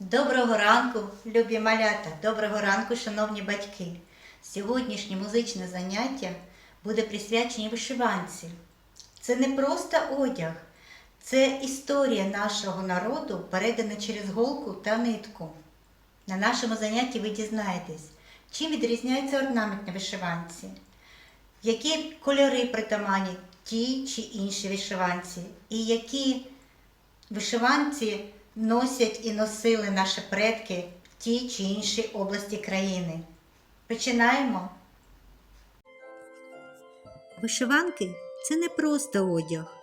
Доброго ранку, любі малята, доброго ранку, шановні батьки. Сьогоднішнє музичне заняття буде присвячені вишиванці. Це не просто одяг, це історія нашого народу, передана через голку та нитку. На нашому занятті ви дізнаєтесь, чим відрізняється орнамент на вишиванці, які кольори притаманні тій чи іншій вишиванці, і які Вишиванці носять і носили наші предки в тій чи іншій області країни. Починаємо. Вишиванки це не просто одяг,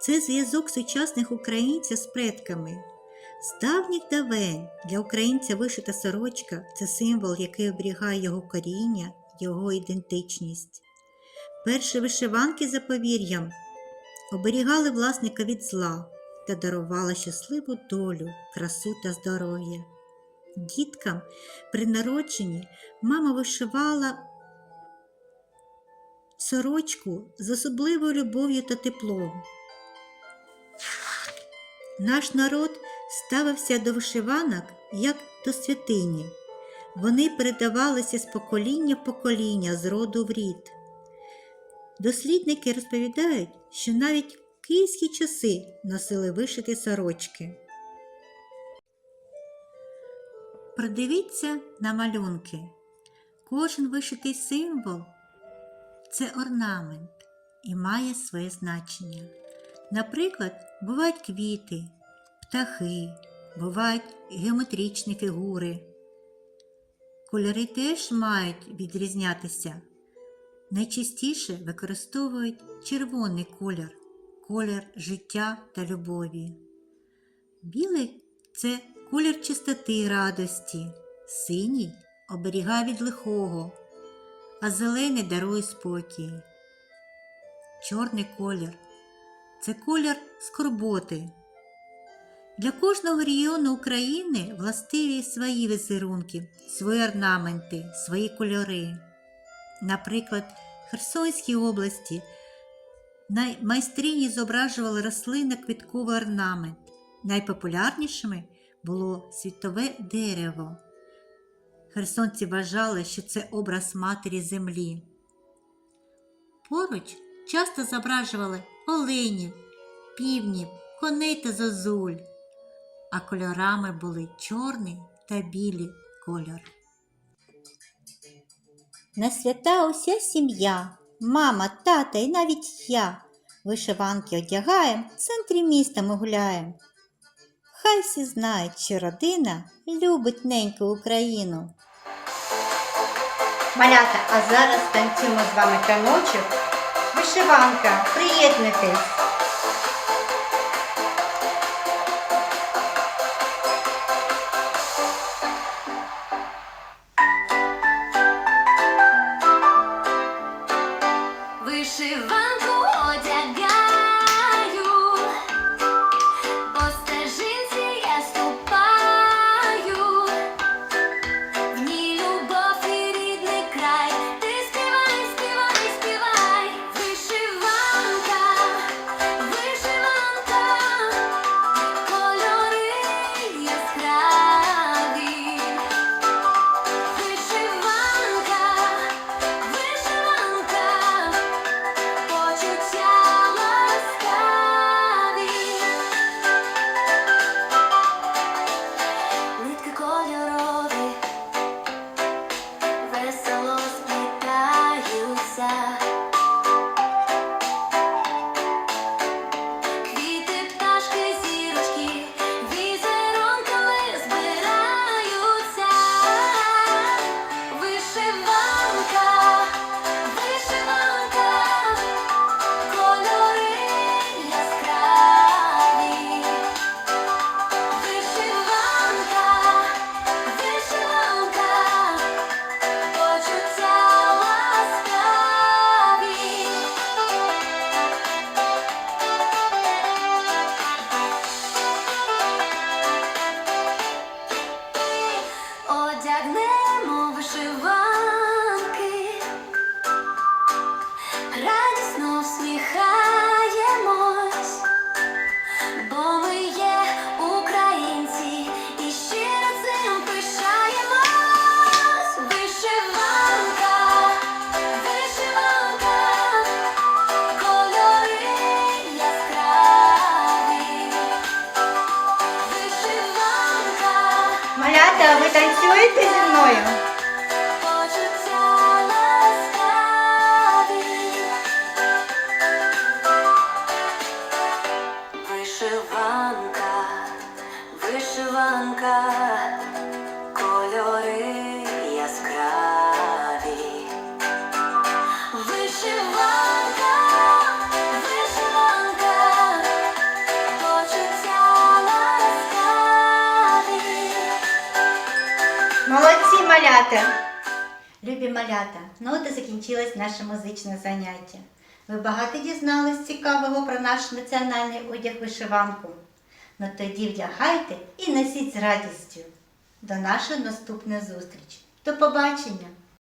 це зв'язок сучасних українців з предками. З давніх давен для українця вишита сорочка це символ, який оберігає його коріння, його ідентичність. Перші вишиванки за повір'ям оберігали власника від зла та дарувала щасливу долю, красу та здоров'я. Діткам при народженні мама вишивала сорочку з особливою любов'ю та теплом. Наш народ ставився до вишиванок як до святині. Вони передавалися з покоління в покоління, з роду в рід. Дослідники розповідають, що навіть київські часи носили вишиті сорочки. Продивіться на малюнки. Кожен вишитий символ це орнамент і має своє значення. Наприклад, бувають квіти, птахи, бувають геометричні фігури. Кольори теж мають відрізнятися. Найчастіше використовують червоний колір, колір життя та любові. Білий це колір чистоти і радості, синій оберігає від лихого, а зелений дарує спокій. Чорний колір це колір скорботи. Для кожного регіону України властиві свої візерунки, свої орнаменти, свої кольори. Наприклад, Херсонській області майстрині зображували рослинно-квітковий орнамент. Найпопулярнішими було світове дерево. Херсонці вважали, що це образ матері землі. Поруч часто зображували оленів, півнів, коней та зозуль, а кольорами були чорний та білий кольор. На свята уся сім'я, мама, тата і навіть я. Вишиванки одягаєм, в центрі міста ми гуляєм. Хай всі знають, що родина любить неньку Україну. Малята, а зараз танцюємо з вами таночок. Вишиванка, приєднуйтесь. Вишиванку одягаю, Малята, ви танцюєте зі мною? Вишиванка, вишиванка, малята! Любі малята, ну от і закінчилось наше музичне заняття. Ви багато дізнались цікавого про наш національний одяг вишиванку. Ну тоді вдягайте і носіть з радістю. До нашої наступної зустрічі. До побачення!